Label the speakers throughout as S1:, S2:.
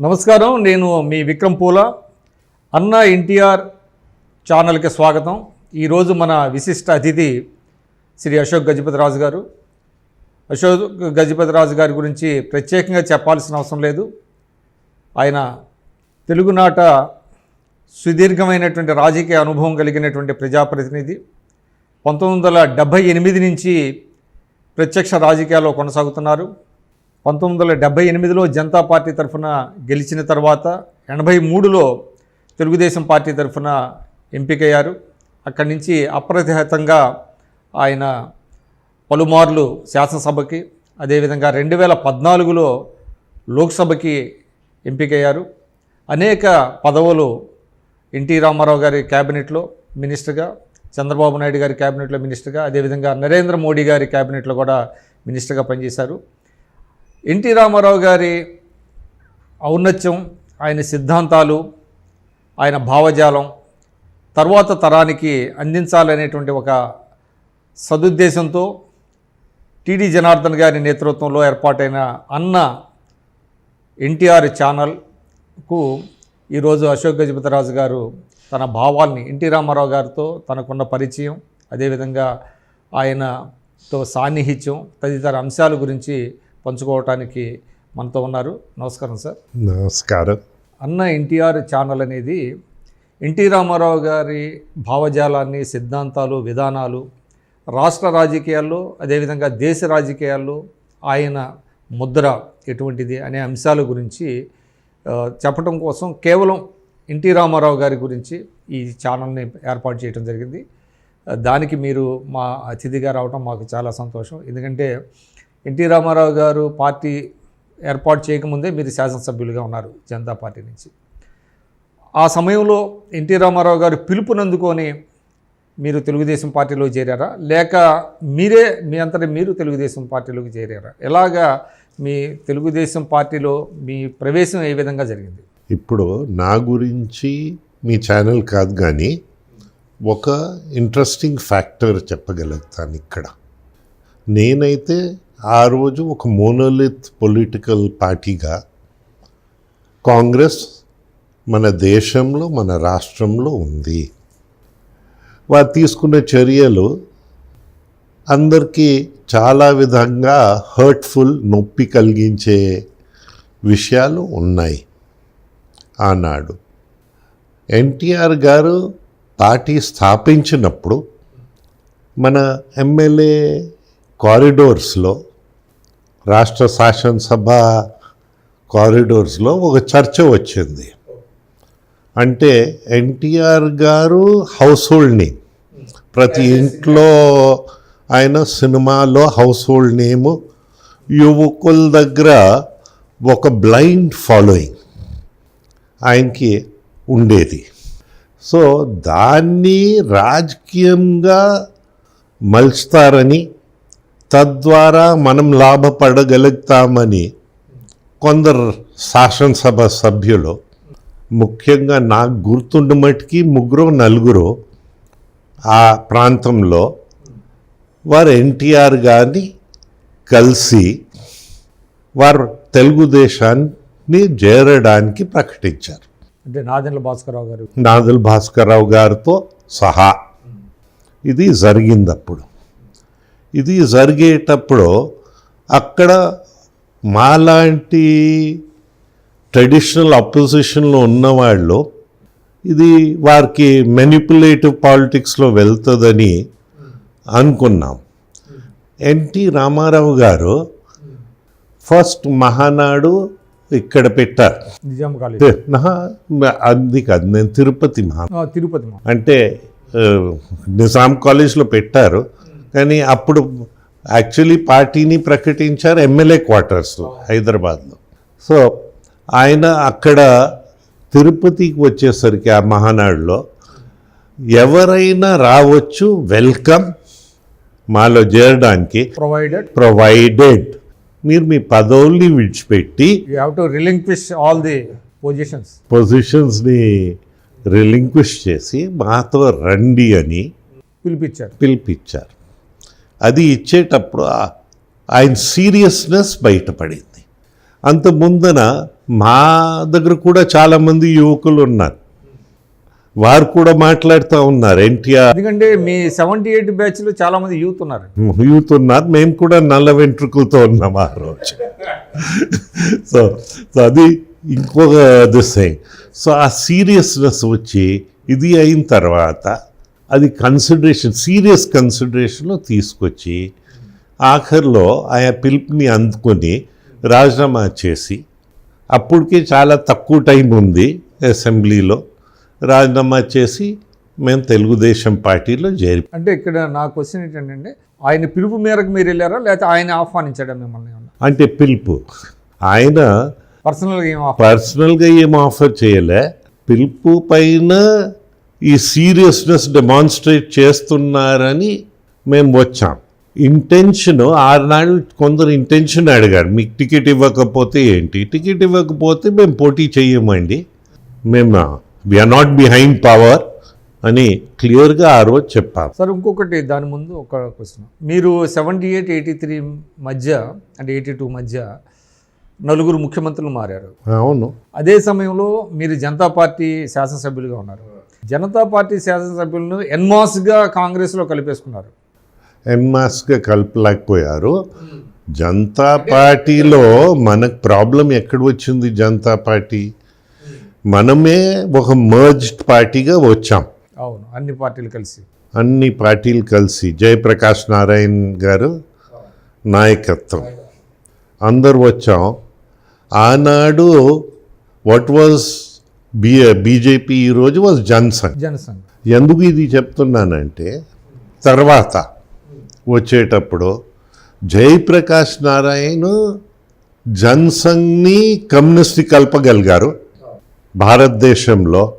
S1: నమస్కారం నేను మీ విక్రమ్ పూల. అన్న ఎన్టీఆర్ ఛానల్కి స్వాగతం. ఈరోజు మన విశిష్ట అతిథి శ్రీ అశోక్ గజపతిరాజు గారు. అశోక్ గజపతిరాజు గారి గురించి ప్రత్యేకంగా చెప్పాల్సిన అవసరం లేదు. ఆయన తెలుగునాట సుదీర్ఘమైనటువంటి రాజకీయ అనుభవం కలిగినటువంటి ప్రజాప్రతినిధి. పంతొమ్మిది వందల డెబ్భై ఎనిమిది నుంచి ప్రత్యక్ష రాజకీయాల్లో కొనసాగుతున్నారు. పంతొమ్మిది వందల డెబ్బై ఎనిమిదిలో జనతా పార్టీ తరఫున గెలిచిన తర్వాత ఎనభై మూడులో తెలుగుదేశం పార్టీ తరఫున ఎంపికయ్యారు. అక్కడి నుంచి అప్రతిహతంగా ఆయన పలుమార్లు శాసనసభకి అదేవిధంగా రెండు వేల పద్నాలుగులో లోక్సభకి ఎంపికయ్యారు. అనేక పదవులు ఎన్టీ రామారావు గారి క్యాబినెట్లో మినిస్టర్గా చంద్రబాబు నాయుడు గారి క్యాబినెట్లో మినిస్టర్గా అదేవిధంగా నరేంద్ర మోడీ గారి క్యాబినెట్లో కూడా మినిస్టర్గా పనిచేశారు. ఎన్టీ రామారావు గారి ఔన్నత్యం ఆయన సిద్ధాంతాలు ఆయన భావజాలం తర్వాత తరానికి అందించాలనేటువంటి ఒక సదుద్దేశంతో టీడీ జనార్దన్ గారి నేతృత్వంలో ఏర్పాటైన అన్న ఎన్టీఆర్ ఛానల్కు ఈరోజు అశోక్ గజపతిరాజు గారు తన భావాల్ని ఎన్టీ రామారావు గారితో తనకున్న పరిచయం అదేవిధంగా ఆయనతో సాన్నిహిత్యం తదితర అంశాల గురించి పంచుకోవటానికి మనతో ఉన్నారు. నమస్కారం సార్.
S2: నమస్కారం.
S1: అన్న ఎన్టీఆర్ ఛానల్ అనేది ఎన్టీ రామారావు గారి భావజాలాన్ని సిద్ధాంతాలు విధానాలు రాష్ట్ర రాజకీయాల్లో అదేవిధంగా దేశ రాజకీయాల్లో ఆయన ముద్ర ఎటువంటిది అనే అంశాల గురించి చెప్పడం కోసం కేవలం ఎన్టీ రామారావు గారి గురించి ఈ ఛానల్ని ఏర్పాటు చేయడం జరిగింది. దానికి మీరు మా అతిథిగా రావడం మాకు చాలా సంతోషం. ఎందుకంటే ఎన్టీ రామారావు గారు పార్టీ ఏర్పాటు చేయకముందే మీరు శాసనసభ్యులుగా ఉన్నారు జనతా పార్టీ నుంచి. ఆ సమయంలో ఎన్టీ రామారావు గారు పిలుపునందుకొని మీరు తెలుగుదేశం పార్టీలో చేరారా? లేక మీరే మీ అంతటా మీరు తెలుగుదేశం పార్టీలోకి చేరారా? ఎలాగా మీ తెలుగుదేశం పార్టీలో మీ ప్రవేశం ఏ విధంగా జరిగింది?
S2: ఇప్పుడు నా గురించి మీ ఛానల్ కాదు కానీ ఒక ఇంట్రెస్టింగ్ ఫ్యాక్టర్ చెప్పగలుగుతాను ఇక్కడ. నేనైతే ఆ రోజు ఒక మోనోలిత్ పొలిటికల్ పార్టీగా కాంగ్రెస్ మన దేశంలో మన రాష్ట్రంలో ఉంది. వారు తీసుకున్న చర్యలు అందరికీ చాలా విధంగా హర్ట్ఫుల్ నొప్పి కలిగించే విషయాలు ఉన్నాయి ఆనాడు. ఎన్టీఆర్ గారు పార్టీ స్థాపించినప్పుడు మన ఎమ్మెల్యే కారిడోర్స్లో రాష్ట్ర శాసనసభ కారిడోర్స్లో ఒక చర్చ వచ్చింది. అంటే ఎన్టీఆర్ గారు హౌస్ హోల్డ్ నేమ్ ప్రతి ఇంట్లో ఆయన సినిమాలో హౌస్ హోల్డ్ నేము యువకుల దగ్గర ఒక బ్లైండ్ ఫాలోయింగ్ ఆయనకి ఉండేది. సో దాన్ని రాజకీయంగా మలుస్తారని తద్వారా మనం లాభపడగలుగుతామని కొందరు శాసనసభ సభ్యులు ముఖ్యంగా నాకు గుర్తుండ మట్టుకి ముగ్గురు నలుగురు ఆ ప్రాంతంలో వారు ఎన్టీఆర్ గారిని కలిసి వారు తెలుగుదేశాన్ని చేరడానికి ప్రకటించారు.
S1: అంటే నాదెండ్ల భాస్కరరావు గారు.
S2: నాదుల్ భాస్కర్రావు గారితో సహా ఇది జరిగింది అప్పుడు ఇది జరిగేటప్పుడు అక్కడ మాలాంటి ట్రెడిషనల్ అపోజిషన్లో ఉన్నవాళ్ళు ఇది వారికి మెనిపులేటివ్ పాలిటిక్స్లో వెళ్తుందని అనుకున్నాం. ఎన్టీ రామారావు గారు ఫస్ట్ మహానాడు ఇక్కడ పెట్టారు. అది కాదు నేను తిరుపతి మహా
S1: తిరుపతి
S2: అంటే నిజాం కాలేజ్లో పెట్టారు. కానీ అప్పుడు యాక్చువల్లీ పార్టీని ప్రకటించారు ఎమ్మెల్యే క్వార్టర్స్లో హైదరాబాద్లో. సో ఆయన అక్కడ తిరుపతికి వచ్చేసరికి ఆ మహానాడులో ఎవరైనా రావచ్చు వెల్కమ్ మాలో చేరడానికి
S1: ప్రొవైడెడ్
S2: ప్రొవైడెడ్ మీరు మీ పదవుల్ని విడిచిపెట్టి
S1: you have to relinquish all the positions
S2: పొజిషన్స్ని relinquish చేసి మాతో రండి అని
S1: పిలిపించారు.
S2: పిలిపించారు. అది ఇచ్చేటప్పుడు ఆయన సీరియస్నెస్ బయటపడింది. అంత ముందన మా దగ్గర కూడా చాలామంది యువకులు ఉన్నారు. వారు కూడా మాట్లాడుతూ ఉన్నారు ఎన్టీఆర్.
S1: ఎందుకంటే మీ సెవెంటీ ఎయిట్ బ్యాచ్లో చాలా మంది యూత్ ఉన్నారు.
S2: యూత్ ఉన్నారు మేము కూడా నల్ల వెంట్రుకలతో ఉన్నాం ఆ రోజు. సో సో అది ఇంకొక దిశ. సో ఆ సీరియస్నెస్ వచ్చి ఇది అయిన తర్వాత అది కన్సిడరేషన్ సీరియస్ కన్సిడరేషన్లో తీసుకొచ్చి ఆఖరిలో ఆయా పిలుపుని అందుకొని రాజీనామా చేసి అప్పటికే చాలా తక్కువ టైం ఉంది అసెంబ్లీలో రాజీనామా చేసి మేము తెలుగుదేశం పార్టీలో చేరి
S1: అంటే ఇక్కడ నా క్వశ్చన్ ఏంటంటే ఆయన పిలుపు మేరకు మీరు వెళ్ళారా? లేకపోతే ఆయన ఆహ్వానించాడా మిమ్మల్ని
S2: అంటే పిలుపు. ఆయన
S1: పర్సనల్గా ఏం
S2: పర్సనల్గా ఏం ఆఫర్ చేయలే. పిలుపు పైన ఈ సీరియస్నెస్ డెమాన్స్ట్రేట్ చేస్తున్నారని మేము వచ్చాం. ఇంటెన్షన్ ఆరునాడు కొందరు ఇంటెన్షన్ అడిగారు మీకు టికెట్ ఇవ్వకపోతే ఏంటి? టికెట్ ఇవ్వకపోతే మేము పోటీ చెయ్యమండి. మేము వీఆర్ నాట్ బిహైండ్ పవర్ అని క్లియర్గా ఆ రోజు చెప్పాం
S1: సార్ ఇంకొకటి దాని ముందు ఒక క్వశ్చన్. మీరు సెవెంటీ ఎయిట్ ఎయిటీ త్రీ మధ్య అంటే ఎయిటీ టూ మధ్య నలుగురు ముఖ్యమంత్రులు మారారు.
S2: అవును.
S1: అదే సమయంలో మీరు జనతా పార్టీ శాసనసభ్యులుగా ఉన్నారు. జనతా పార్టీ శాసనసభ్యులను ఎన్మాస్గా కాంగ్రెస్లో కలిపేసుకున్నారు.
S2: ఎన్మాస్గా కలపలేకపోయారు. జనతా పార్టీలో మనకు ప్రాబ్లం ఎక్కడ వచ్చింది జనతా పార్టీ? మనమే ఒక మర్జ్డ్ పార్టీగా వచ్చాం.
S1: అవును అన్ని పార్టీలు కలిసి.
S2: అన్ని పార్టీలు కలిసి. జయప్రకాష్ నారాయణ్ గారు నాయకత్వం. అందరు వచ్చాం. ఆనాడు వాట్ వాజ్ బి బీజేపీ ఈరోజు వాజ్ జన్సంఘ్.
S1: జనసంఘ్.
S2: ఎందుకు ఇది చెప్తున్నానంటే తర్వాత వచ్చేటప్పుడు జయప్రకాష్ నారాయణ్ జన్సంఘ్ని కమ్యూనిస్ట్ని కలపగలిగారు. భారతదేశంలో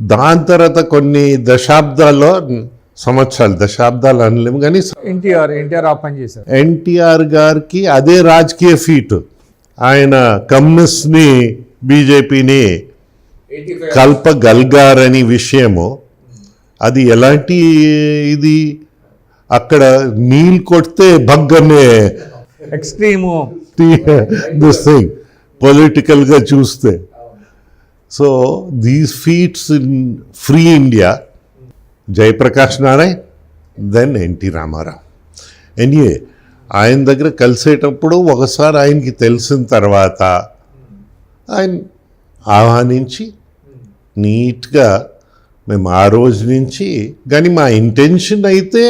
S2: దాని తర్వాత కొన్ని దశాబ్దాల్లో సంవత్సరాలు దశాబ్దాలు అనలేము కానీ
S1: ఎన్టీఆర్ ఎన్టీఆర్ ఆ పని చేశారు.
S2: ఎన్టీఆర్ గారికి అదే రాజకీయ ఫీట్ ఆయన కమ్యూనిస్ట్ని బీజేపీని కల్పగలిగారని విషయము అది ఎలాంటి ఇది? అక్కడ నీళ్ళు కొడితే భగ్గనే
S1: ఎక్స్ట్రీము
S2: దిస్ థింగ్ పొలిటికల్గా చూస్తే. So these feats in free India Jayaprakash Narayan then NT Rama Rao anyway ఆయన దగ్గర కలిసేటప్పుడు ఒకసారి ఆయనకి తెలిసిన తర్వాత ఆయన ఆహ్వానించి నీట్గా మేము ఆ రోజు నుంచి కానీ మా ఇంటెన్షన్ అయితే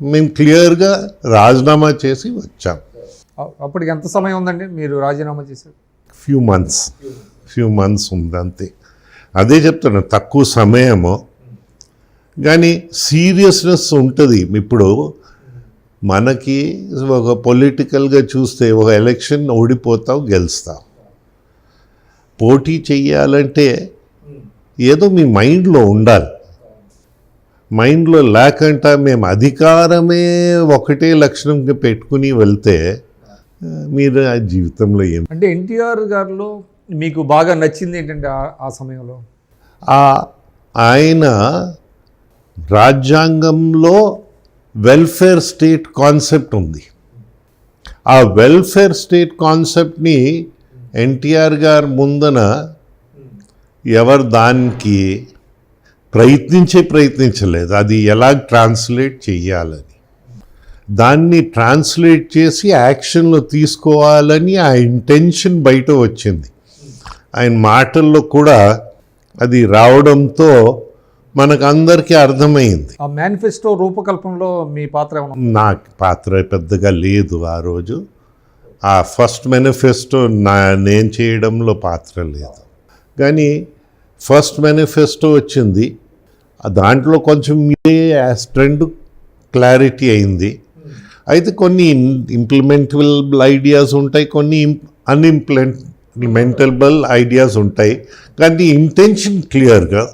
S2: మేము క్లియర్గా రాజీనామా చేసి వచ్చాం.
S1: అప్పటికి ఎంత సమయం ఉందండి మీరు రాజీనామా చేశారు?
S2: ఫ్యూ మంత్స్ ఫ్యూ మంత్స్ ఉంది అంతే అదే చెప్తున్నా తక్కువ సమయము. కానీ సీరియస్నెస్ ఉంటుంది. ఇప్పుడు మనకి ఒక పొలిటికల్గా చూస్తే ఒక ఎలక్షన్ ఓడిపోతావు గెలుస్తావు పోటీ చెయ్యాలంటే ఏదో మీ మైండ్లో ఉండాలి. మైండ్లో లేకుండా మేము అధికారమే ఒకటే లక్షణంగా పెట్టుకుని వెళ్తే మీరు ఆ జీవితంలో ఏం
S1: అంటే ఎన్టీఆర్ గారిలో మీకు బాగా నచ్చింది ఏంటంటే ఆ- సమయంలో?
S2: ఆయన రాజ్యాంగంలో వెల్ఫేర్ స్టేట్ కాన్సెప్ట్ ఉంది. ఆ వెల్ఫేర్ స్టేట్ కాన్సెప్ట్ని ఎన్టీఆర్ గారు ముందన ఎవరు దానికి ప్రయత్నించే ప్రయత్నించలేదు. అది ఎలా ట్రాన్స్లేట్ చెయ్యాలని. దాన్ని ట్రాన్స్లేట్ చేసి యాక్షన్లో తీసుకోవాలని ఆ ఇంటెన్షన్ బయట వచ్చింది. ఆయన మాటల్లో కూడా అది రావడంతో మనకు అందరికీ అర్థమైంది.
S1: ఆ మేనిఫెస్టో రూపకల్పనలో మీ పాత్ర?
S2: నాకు పాత్ర పెద్దగా లేదు ఆ రోజు. ఆ ఫస్ట్ మేనిఫెస్టో నా నేను చేయడంలో పాత్ర లేదు. కానీ ఫస్ట్ మేనిఫెస్టో వచ్చింది. దాంట్లో కొంచెం ట్రెండ్ క్లారిటీ అయింది. అయితే కొన్ని ఇంప్లిమెంటబుల్ ఐడియాస్ ఉంటాయి కొన్ని అన్ఇంప్లిమెంటబుల్ ఐడియాస్ ఉంటాయి. కానీ ఇంటెన్షన్ క్లియర్గా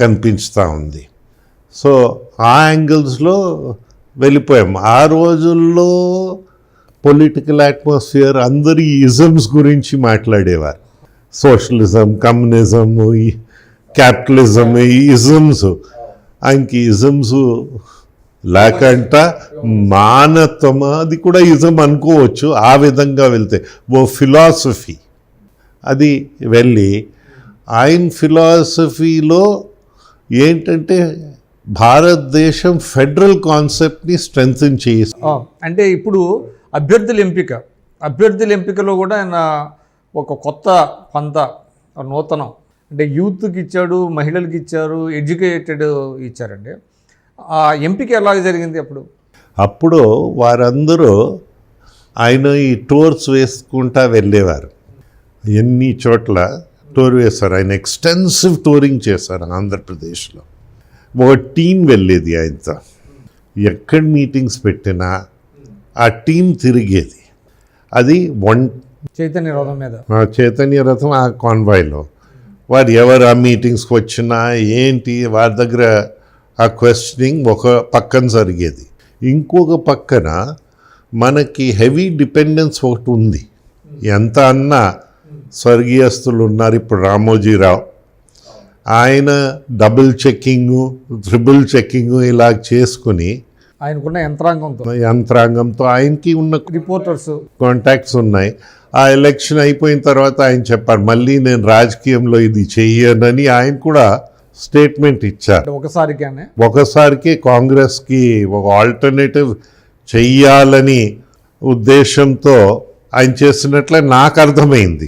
S2: కనిపిస్తూ ఉంది. సో ఆ యాంగిల్స్లో వెళ్ళిపోయాం. ఆ రోజుల్లో పొలిటికల్ అట్మాస్ఫియర్ అందరి ఇజమ్స్ గురించి మాట్లాడేవారు. సోషలిజం కమ్యూనిజం క్యాపిటలిజం ఈ ఇజమ్స్. ఆయనకి ఇజమ్స్ లేకంట మానత్వం అది కూడా ఇజం అనుకోవచ్చు. ఆ విధంగా వెళ్తే ఓ ఫిలాసఫీ. అది వెళ్ళి ఆయన ఫిలాసఫీలో ఏంటంటే భారతదేశం ఫెడరల్ కాన్సెప్ట్ని స్ట్రెంగ్తన్ చేసి.
S1: అంటే ఇప్పుడు అభ్యర్థుల ఎంపిక. అభ్యర్థుల ఎంపికలో కూడా ఆయన ఒక కొత్త పంత నూతనం. అంటే యూత్కి ఇచ్చాడు మహిళలకు ఇచ్చారు ఎడ్యుకేటెడ్ ఇచ్చారండి. ఆ ఎంపిక ఎలా జరిగింది అప్పుడు?
S2: అప్పుడు వారందరూ ఆయన ఈ టూర్స్ వేసుకుంటా వెళ్ళేవారు. ఎన్ని చోట్ల టూర్ వేశారు? ఆయన ఎక్స్టెన్సివ్ టూరింగ్ చేశారు ఆంధ్రప్రదేశ్లో. ఒక టీం వెళ్ళేది ఆయనతో. ఎక్కడ మీటింగ్స్ పెట్టినా ఆ టీం తిరిగేది. అది వన్
S1: చైతన్య రథం మీద.
S2: చైతన్య రథం ఆ కాన్వాయ్లో వారు ఎవరు ఆ మీటింగ్స్కి వచ్చినా ఏంటి వారి దగ్గర ఆ క్వశ్చనింగ్ ఒక పక్కన జరిగేది. ఇంకొక పక్కన మనకి హెవీ డిపెండెన్స్ ఒకటి ఉంది. ఎంత అన్నా స్వర్గీయస్తులు ఉన్నారు ఇప్పుడు రామోజీరావు. ఆయన డబుల్ చెక్కింగు త్రిబుల్ చెక్కింగు ఇలా చేసుకుని
S1: ఆయనకున్న యంత్రాంగంతో.
S2: యంత్రాంగంతో ఆయనకి ఉన్న
S1: రిపోర్టర్స్
S2: కాంటాక్ట్స్ ఉన్నాయి. ఆ ఎలక్షన్ అయిపోయిన తర్వాత ఆయన చెప్పారు మళ్ళీ నేను రాజకీయంలో ఇది చెయ్యనని ఆయన కూడా స్టేట్మెంట్ ఇచ్చారు.
S1: అంటే ఒకసారిగానే.
S2: ఒకసారికి కాంగ్రెస్కి ఒక ఆల్టర్నేటివ్ చెయ్యాలని ఉద్దేశంతో ఆయన చేసినట్లే నాకు అర్థమైంది.